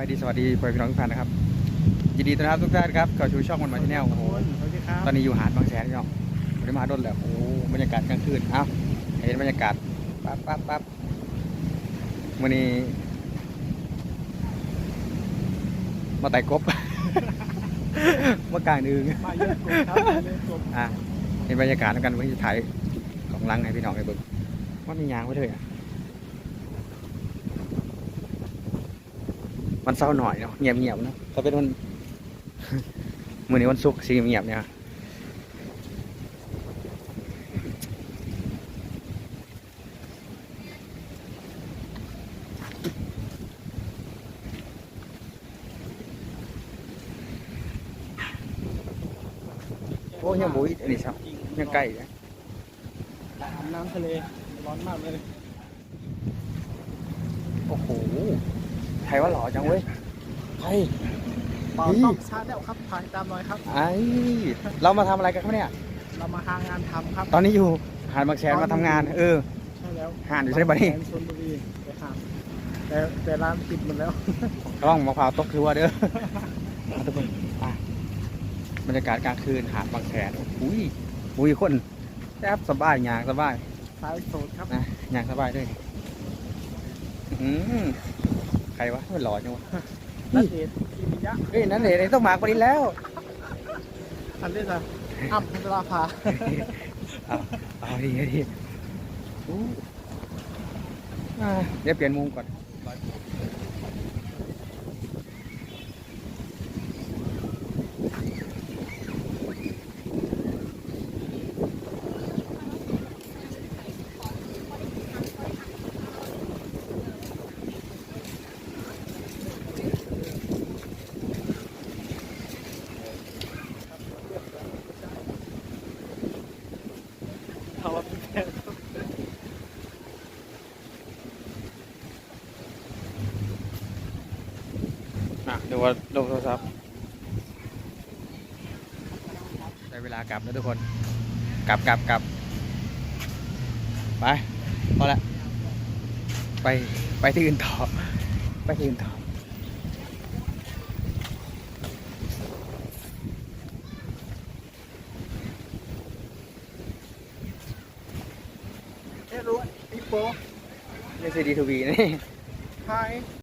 ายดีสวัสดีพ่อแม่พี่น้องทุกท่านนะครับยินดีต้อนรับทุกท่านครับเข้าสู่ช่องมันมาชแนลโอ้โหสวัสดีครับตอนนี้อยู่หาดบางแสนพี่น้องไม่ได้มาโดนแล้วโอ้โหบรรยากาศกลางคืนเอ้าเห็นบรรยากาศปั๊บปั๊บปั๊บวันนี้ มาไต่กบมากลางดึงมาเยอะกลุ่มครับมาเยอะกลุ่มอะเห็นบรรยากาศแล้วกันวันนี้จะถ่ายของลังให้พี่น้องได้เบิ่งว่ามียางไว้ด้วยอะ มันเศร้าหน่อยเนาะเงียบเงียบๆเนาะถ้าเป็นวันมื่อนี้วันศุกร์สิเงียบๆเนี่ยโอ้ยังบุยอันนี้ครับยังใกล้นะอาบน้ำทะเลร้อนมากเลย โอ้โห ไทยว่าหล่อจังเว้ยไทยเป่านี่ต้องชาร์จแล้วครับถ่ายตามหน่อยครับ ไอ้เรามาทำอะไรกันครับเนี่ย เรามาหางานทำครับ ตอนนี้อยู่หาดบางแสนมาทำงาน เออ ใช่แล้วหาดอยู่ใช่ปะนี่ แสนชลบุรีไปหาดแต่แต่ร้านปิดหมดแล้วระวังมะพร้าวตกคือว่าเด้อเอาทุกคนอะบรรยากาศกลางคืนหาดบางแสนอุ้ยอุ้ยคนแทบสบายอย่างสบาย สายโสดครับ นะอย่างสบายด้วย อืมใครวะมันหล่อจังวะนัดเดทกิมิยะเฮ้ยนั่นเลยต้องมากกว่านี้แล้ว อันนี้จะอ้ำพัชราภาเอาเอาดีเอาดีอู้อ่าเดี๋ยวเปลี่ยนมุมก่อน เอามาเป็นแฟนครับ อะเดี๋ยวว่าดูโทรศัพท์ได้เวลากลับแล้วทุกคน กลับกลับกลับไปพอละไปไปที่อื่นต่อ ไปที่อื่นต่อเอ๊ะรู้พี่โป๊ไม่ใช่ดีทูบีนี่ไฮ